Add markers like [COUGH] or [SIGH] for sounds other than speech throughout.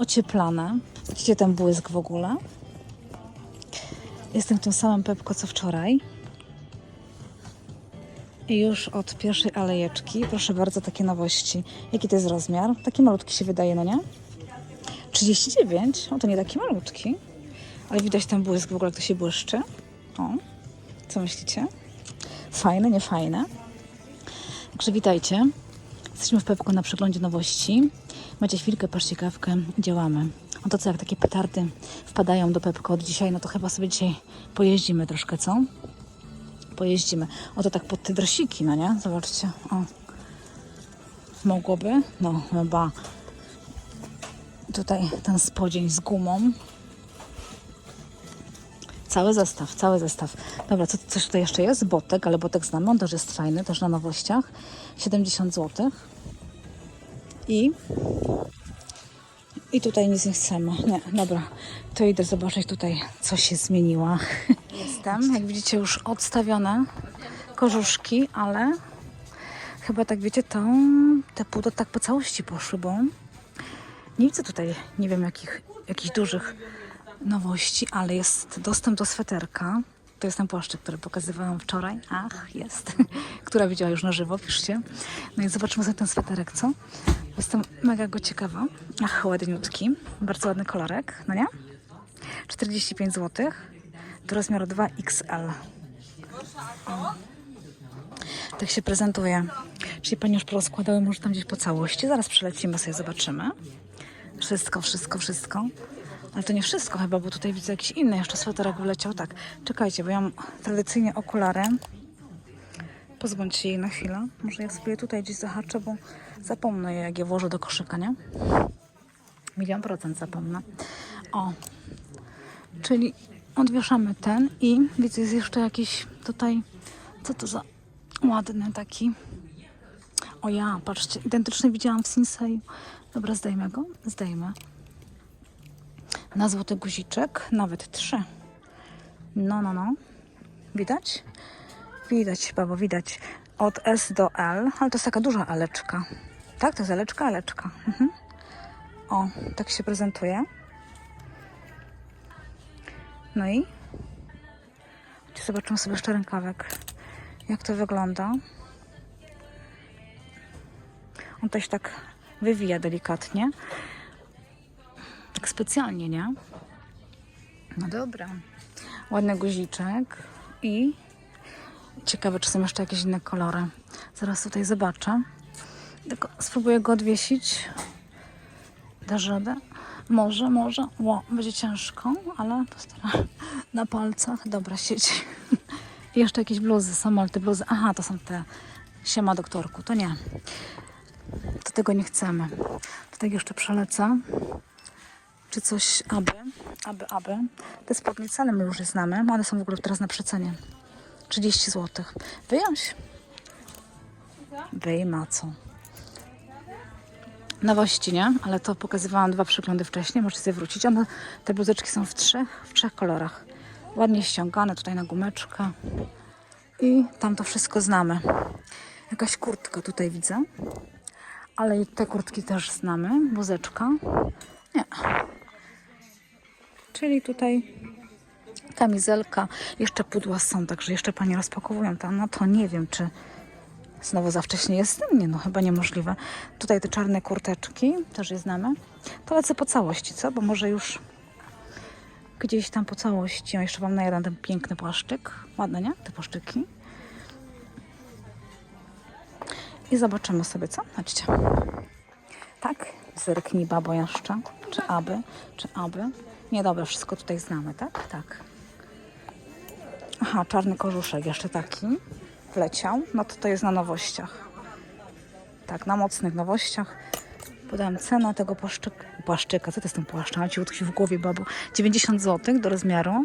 ocieplane. Widzicie ten błysk w ogóle? Jestem w tym samym pepko co wczoraj. I już od pierwszej alejeczki, proszę bardzo, takie nowości. Jaki to jest rozmiar? Taki malutki się wydaje, no nie? 39? O, to nie taki malutki. Ale widać ten błysk w ogóle, jak to się błyszczy. O, co myślicie? Fajne, nie fajne? Także witajcie. Jesteśmy w Pepko na przeglądzie nowości. Macie chwilkę, patrzcie kawkę, działamy. No to co, jak takie petardy wpadają do Pepko od dzisiaj, no to chyba sobie dzisiaj pojeździmy troszkę, co? Pojeździmy. Oto tak pod te dresiki, no nie? Zobaczcie, o. Mogłoby? No, chyba. Tutaj ten spodzień z gumą. Cały zestaw, cały zestaw. Dobra, co, coś tutaj jeszcze jest? Botek, ale botek znamy, on też jest fajny, też na nowościach. 70 zł. I i tutaj nic nie chcemy. Nie, dobra. To idę zobaczyć tutaj, co się zmieniło. Jestem, jak widzicie, już odstawione korzuszki, ale chyba tak wiecie, to te pudo tak po całości poszły, bo nie widzę tutaj, nie wiem, jakich, jakichś dużych nowości, ale jest dostęp do sweterka. To jest ten płaszczyk, który pokazywałam wczoraj. Ach, jest. [LAUGHS] Która widziała już na żywo, piszcie. No i zobaczymy sobie ten sweterek, co? Jestem mega go ciekawa. Ach, ładniutki. Bardzo ładny kolorek, no nie? 45 zł. Do rozmiaru 2XL. O. Tak się prezentuje. Czyli pani już porozkładały może tam gdzieś po całości. Zaraz przelecimy sobie, zobaczymy. Wszystko, wszystko, wszystko. Ale to nie wszystko chyba, bo tutaj widzę jakiś inny jeszcze sweterek wleciał. Tak, czekajcie, bo ja mam tradycyjnie okulary. Pozbądźcie jej na chwilę. Może ja sobie tutaj gdzieś zahaczę, bo zapomnę je, jak je włożę do koszyka, nie? Milion procent zapomnę. O, czyli odwieszamy ten i widzę, jest jeszcze jakiś tutaj, co to za ładny taki. O ja, patrzcie, identyczny widziałam w Sinseju. Dobra, zdejmę go, zdejmę. Na złoty guziczek, nawet trzy. No, no, no. Widać? Widać, babo, widać. Od S do L, ale to jest taka duża aleczka. Tak, to jest aleczka, aleczka. Mhm. O, tak się prezentuje. No i zobaczymy sobie jeszcze rękawek, jak to wygląda. On też tak wywija delikatnie. Tak specjalnie, nie? No dobra. Ładny guziczek i ciekawe, czy są jeszcze jakieś inne kolory. Zaraz tutaj zobaczę. Tylko spróbuję go odwiesić. Dasz radę? Może, może. Ło, będzie ciężko, ale postaram [LAUGHS] na palcach. Dobra. I [LAUGHS] jeszcze jakieś bluzy są, ale te bluzy... Aha, to są te... Siema doktorku, to nie. To tego nie chcemy. Tutaj jeszcze przelecę. Czy coś aby, aby, aby. Te spódnice, ale my już je znamy. One są w ogóle teraz na przecenie. 30 zł. Wyjąć. Wyjma co. Nowości, nie? Ale to pokazywałam dwa przeglądy wcześniej. Możecie sobie wrócić. One, te bluzeczki są w trzech, w trzech kolorach. Ładnie ściągane tutaj na gumeczkę. I tam to wszystko znamy. Jakaś kurtka tutaj widzę. Ale te kurtki też znamy. Bluzeczka. Nie. Czyli tutaj kamizelka. Jeszcze pudła są, także jeszcze pani rozpakowują tam. No to nie wiem, czy znowu za wcześnie jest. Nie, no chyba niemożliwe. Tutaj te czarne kurteczki, też je znamy. To lecę po całości, co? Bo może już gdzieś tam po całości. O, jeszcze mam na jeden ten piękny płaszczyk. Ładne, nie? Te płaszczyki. I zobaczymy sobie, co? Chodźcie. Tak? Zerknij, babo jeszcze. Czy aby? Czy aby? Nie, dobra, wszystko tutaj znamy, tak? Tak. Aha, czarny korzuszek jeszcze taki wleciał. No to to jest na nowościach. Tak, na mocnych nowościach. Podałam cenę tego płaszczyka. Płaszczyka, co to jest ten płaszcz? A ci w głowie, babo. 90 zł do rozmiaru.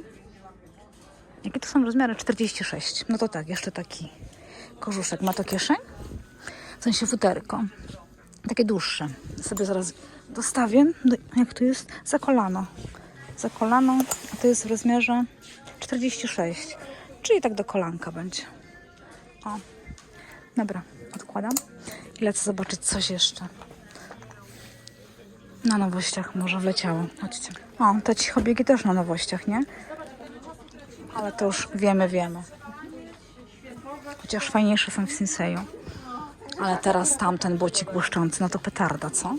Jakie to są rozmiary? 46. No to tak, jeszcze taki korzuszek. Ma to kieszeń? W sensie futerko. Takie dłuższe. Sobie zaraz dostawię. Do, jak to jest? Za kolano. Za kolano, a to jest w rozmiarze 46. Czyli tak do kolanka będzie. O. Dobra, odkładam. I lecę zobaczyć coś jeszcze. Na nowościach może wleciało. Chodźcie. O, te cichobiegi też na nowościach, nie? Ale to już wiemy, wiemy. Chociaż fajniejsze są w Sinseju. Ale teraz tamten bucik błyszczący, no to petarda, co?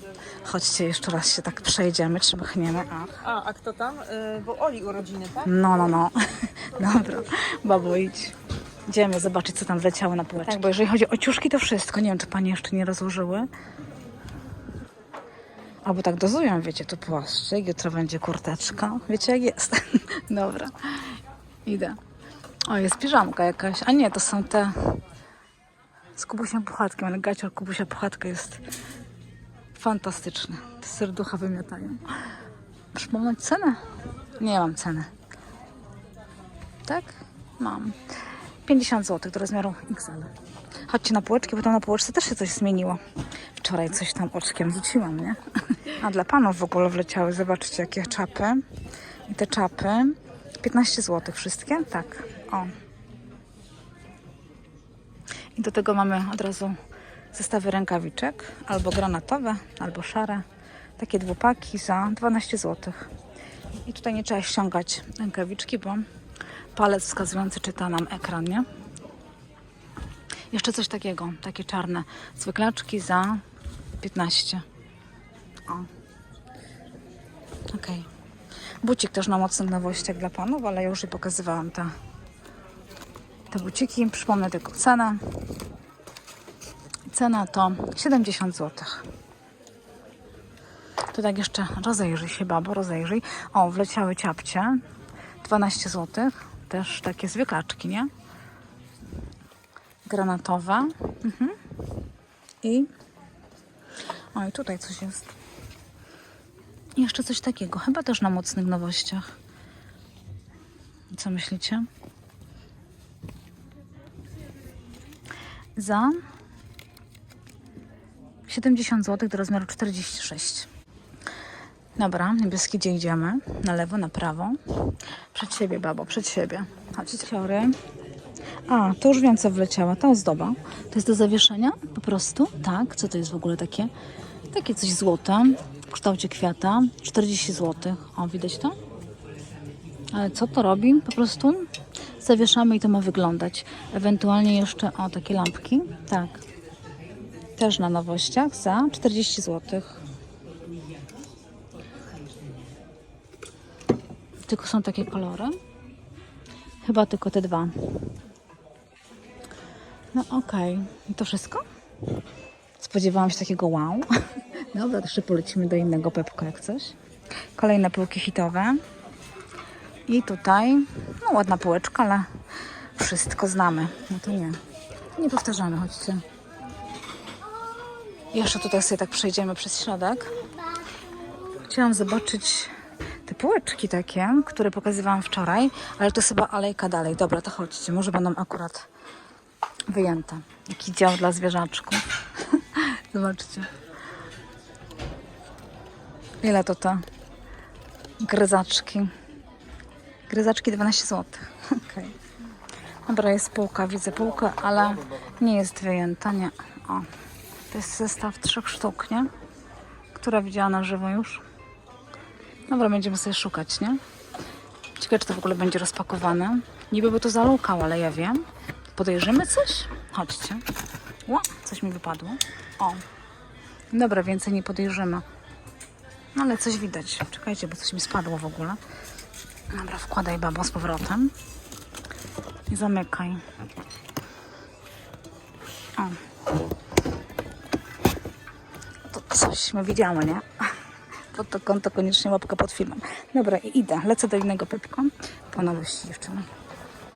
Chodźcie, jeszcze raz się tak przejdziemy, czy machniemy. Ach. A, a kto tam? Y, bo Oli urodziny, tak? No, no, no. [LAUGHS] Dobra, babo idź. Idziemy zobaczyć, co tam wleciało na półeczkę. Tak, bo jeżeli chodzi o ciuszki, to wszystko. Nie wiem, czy panie jeszcze nie rozłożyły. Albo tak dozują, wiecie, tu płaszczyk, jutro będzie kurteczka. Wiecie, jak jest. [LAUGHS] Dobra, idę. O, jest piżamka jakaś. A nie, to są te z Kubusiem Puchatkiem, ale gacior Kubusia Puchatka jest fantastyczny. Te serducha wymiatają. Przypomnieć cenę? Nie mam ceny. Tak? Mam. 50 zł do rozmiaru XL. Chodźcie na półeczki, bo tam na półeczce też się coś zmieniło. Wczoraj coś tam oczkiem rzuciłam, nie? A dla panów w ogóle wleciały. Zobaczcie, jakie czapy. I te czapy. 15 zł wszystkie? Tak. O. I do tego mamy od razu zestawy rękawiczek. Albo granatowe, albo szare. Takie dwupaki za 12 zł. I tutaj nie trzeba ściągać rękawiczki, bo palec wskazujący czyta nam ekran, nie? Jeszcze coś takiego, takie czarne zwyklaczki za 15. O. Okej. Bucik też na mocnych nowościach dla panów, ale ja już je pokazywałam te, te buciki. Przypomnę tylko cenę. Cena to 70 zł. To tak jeszcze rozejrzyj się, babo, rozejrzyj. O, wleciały ciapcie. 12 zł. Też takie zwykaczki, nie? Granatowe. Mhm. I... O, i tutaj coś jest. Jeszcze coś takiego. Chyba też na mocnych nowościach. Co myślicie? Za 70 zł do rozmiaru 46. Dobra, niebieski, gdzie idziemy? Na lewo, na prawo. Przed siebie, babo, przed siebie. Chodźcie. Ciory. A, to już wiem, co wleciała. Ta ozdoba. To jest do zawieszenia? Po prostu? Tak. Co to jest w ogóle takie? Takie coś złote w kształcie kwiata. 40 zł. O, widać to? Ale co to robi? Po prostu zawieszamy i to ma wyglądać. Ewentualnie jeszcze, o, takie lampki. Tak. Też na nowościach za 40 zł. Tylko są takie kolory. Chyba tylko te dwa. No okej. I to wszystko? Spodziewałam się takiego wow. [LAUGHS] Dobra, jeszcze polecimy do innego pepka jak coś. Kolejne półki hitowe. I tutaj, no ładna półeczka, ale wszystko znamy. No to nie. Nie powtarzamy, chodźcie. Jeszcze tutaj sobie tak przejdziemy przez środek. Chciałam zobaczyć te półeczki takie, które pokazywałam wczoraj, ale to jest chyba alejka dalej. Dobra, to chodźcie, może będą akurat wyjęte. Jaki dział dla zwierzaczków. [LAUGHS] Zobaczcie. Ile to te gryzaczki? Gryzaczki 12 zł. [LAUGHS] Okej. Dobra, jest półka, widzę półkę, ale nie jest wyjęta, nie. O, to jest zestaw trzech sztuk, nie? Która widziała na żywo już. Dobra, będziemy sobie szukać, nie? Ciekawe, czy to w ogóle będzie rozpakowane. Niby by to zalukał, ale ja wiem. Podejrzymy coś? Chodźcie. Ło, coś mi wypadło. O. Dobra, więcej nie podejrzymy. No ale coś widać. Czekajcie, bo coś mi spadło w ogóle. Dobra, wkładaj babo z powrotem. I zamykaj. O. To cośmy widziały, nie? [LAUGHS] To, to konto koniecznie łapka pod filmem. Dobra, idę. Lecę do innego pepka. Po nowości dziewczyny.